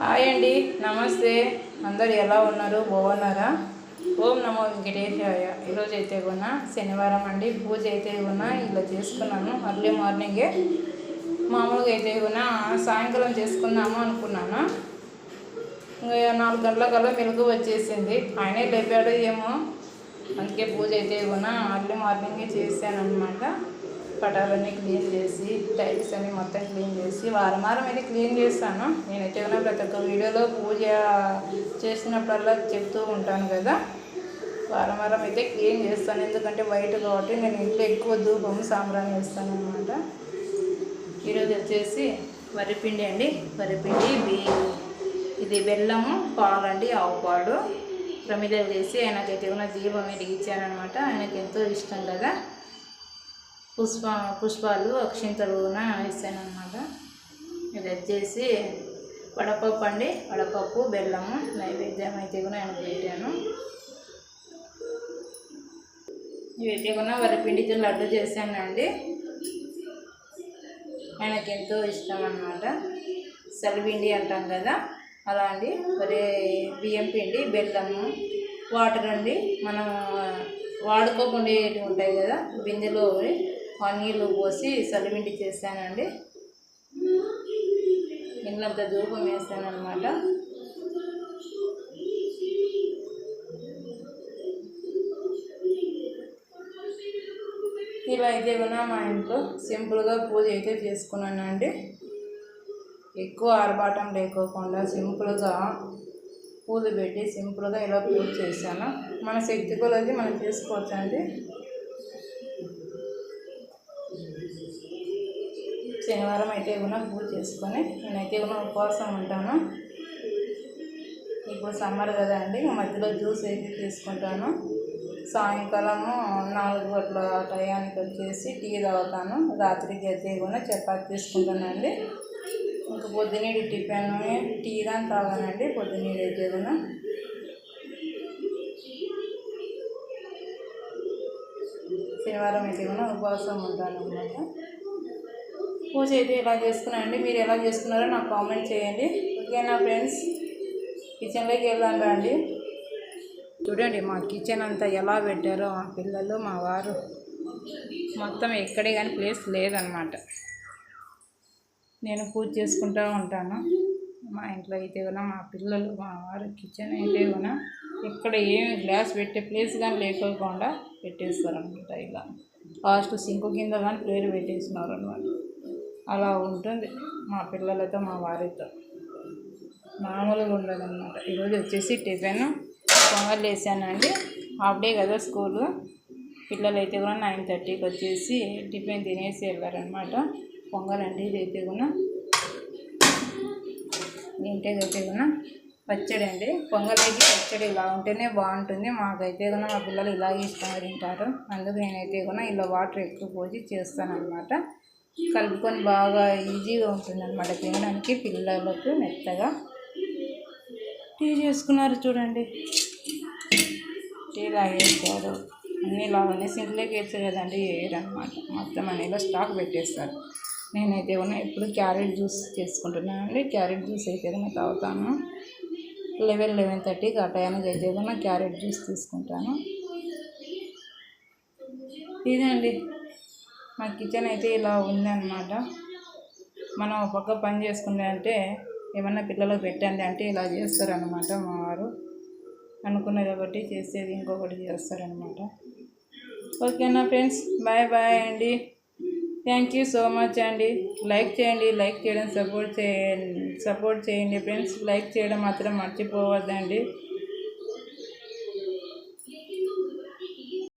Hi అండి నమస్తే. అందరు ఎలా ఉన్నారు? బాగున్నారా? ఓం నమో వెంకటేశాయ. ఈరోజు అయితే కొన్నా శనివారం అండి. పూజ అయితే కొన్నా ఇలా చేసుకున్నాను అర్లీ మార్నింగే మామూలుగా అయితే కొన్నా సాయంకాలం చేసుకుందాము అనుకున్నాను. ఇంకా నాలుగు గంటలకల్లా మెలుగు వచ్చేసింది. ఆయనే లేపాడు ఏమో. అందుకే పూజ అయితే కొన్నా అర్లీ మార్నింగే చేశాను అనమాట పటాలన్నీ క్లీన్ చేసి టైల్స్ అన్ని మొత్తం క్లీన్ చేసి వారం వారం అయితే క్లీన్ చేస్తాను. నేనైతే కూడా ప్రతి ఒక్క వీడియోలో పూజ చేసినప్పుడల్లా చెప్తూ ఉంటాను కదా. వారం వారం అయితే క్లీన్ చేస్తాను. ఎందుకంటే వైట్ కాబట్టి నేను ఇంట్లో ఎక్కువ ధూపం సాంబ్రాణి వేస్తాను అనమాట ఈరోజు వచ్చేసి వరిపిండి అండి. వరిపిండి బియ్యం. ఇది బెల్లము పాలు అండి ఆవు పాలు. ప్రమిదలు చేసి ఆయనకైతే ఉన్న దీపం వెలిగించానమాట ఆయనకి ఎంతో ఇష్టం కదా. పుష్ప పుష్పాలు అక్షింతలు అనమాట ఇది వచ్చేసి వడపప్పు అండి. వడపప్పు బెల్లము నైవేద్యం అయితే కూడా ఆయన పెట్టాను. ఇవైతే కూడా వరిపిండితో లడ్డు చేశానండి. ఆయనకి ఎంతో ఇష్టం అన్నమాట సలిపిండి అంటాం కదా. అలా అండి. వరే బియ్యం పిండి బెల్లము వాటర్ అండి. మనం వాడుకోకుండా ఉంటాయి కదా. బిందెలో ఆ నీళ్ళు పోసి సలివిండి చేశానండి. ఇంట్లంత ధూపం వేసానమాట ఇలా అయితే కూడా మా ఇంట్లో సింపుల్గా పూజ అయితే చేసుకున్నానండి. ఎక్కువ ఆర్భాటం లేకోకుండా సింపుల్గా పూజ పెట్టి సింపుల్గా ఇలా పూజ చేశాను. మన శక్తి కొలది మనం చేసుకోవచ్చండి. శనివారం అయితే కూడా పూజ చేసుకొని నేనైతే కూడా ఉపవాసం ఉంటాను. ఇప్పుడు సమ్మర్ కదా అండి మధ్యలో జ్యూస్ అయితే తీసుకుంటాను. సాయంకాలము నాలుగు గంటల టయానికి వచ్చేసి టీ తాగుతాను. రాత్రికి అయితే కూడా చపాతి తీసుకుంటానండి. ఇంకా పొద్దునీడి టిఫిన్ టీ దాని తాగానండి. పొద్దునీడి అయితే కూడా శనివారం అయితే కూడా ఉపవాసం ఉంటాను అనమాట పూజ అయితే ఎలా చేసుకున్నానండి. మీరు ఎలా చేసుకున్నారో నాకు కామెంట్ చేయండి. ఓకేనా ఫ్రెండ్స్ కిచెన్లోకి వెళ్దాం రండి. చూడండి మా కిచెన్ అంతా ఎలా పెట్టారో మా పిల్లలు మా వారు. మొత్తం ఎక్కడే కానీ ప్లేస్ లేదనమాట నేను పూజ చేసుకుంటూ ఉంటాను. మా ఇంట్లో అయితే కూడా మా పిల్లలు మా వారు కిచెన్ అయితే కూడా ఇక్కడ ఏమి గ్లాస్ పెట్టే ప్లేస్ కానీ లేకోకుండా పెట్టేస్తారు అనమాట ఇలా. లాస్ట్ సింకు కింద కానీ ప్లేట్ పెట్టేసినారు అనమాట అలా ఉంటుంది మా పిల్లలతో మా వారితో. మామూలుగా ఉండదు అనమాట ఈరోజు వచ్చేసి టిఫిన్. పొంగల్ వేసానండి హాఫ్ డే కదా స్కూలు. పిల్లలు అయితే కూడా నైన్ థర్టీకి వచ్చేసి టిఫిన్ తినేసి వెళ్ళారనమాట పొంగల్ అండి ఇది అయితే కూడా. ఇంటికి కూడా? పచ్చడి అండి. పొంగల్కి పచ్చడి ఇలా ఉంటేనే బాగుంటుంది. మాకైతే కూడా మా పిల్లలు ఇలాగే ఇష్టంగా తింటారు. అందుకు నేనైతే కూడా ఇలా వాటర్ ఎక్కువ పోసి చేస్తానన్నమాట. కలుపుకొని బాగా ఈజీగా ఉంటుంది అనమాట తినడానికి పిల్లలకు మెత్తగా. టీ చేసుకున్నారు చూడండి. టీ తాగేస్తారు. అన్నీ లాగానే సింట్లోకి వేస్తారు కదండి వేయరనమాట మొత్తం అనేలో స్టాక్ పెట్టేస్తారు. నేనైతే కూడా ఇప్పుడు క్యారెట్ జ్యూస్ చేసుకుంటున్నానండి క్యారెట్ జ్యూస్ అయితే కూడా తాగుతాను. లెవెన్ లెవెన్ థర్టీకి ఆ టైంకి అయితే కూడా క్యారెట్ జ్యూస్ తీసుకుంటాను. ఇదండి. మా కిచెన్ అయితే ఇలా ఉందన్నమాట. మనం ఒక పక్క పని చేసుకుంటే అంటే ఏమన్నా పిల్లలకు పెట్టండి అంటే ఇలా చేస్తారనమాట మా వారు. అనుకున్నది ఒకటి చేసేది ఇంకొకటి చేస్తారనమాట ఓకేనా ఫ్రెండ్స్ బాయ్ బాయ్ అండి. థ్యాంక్ యూ సో మచ్ అండి. లైక్ చేయండి లైక్ చేయడం సపోర్ట్ చేయండి సపోర్ట్ చేయండి ఫ్రెండ్స్. లైక్ చేయడం మాత్రం మర్చిపోవద్దండి.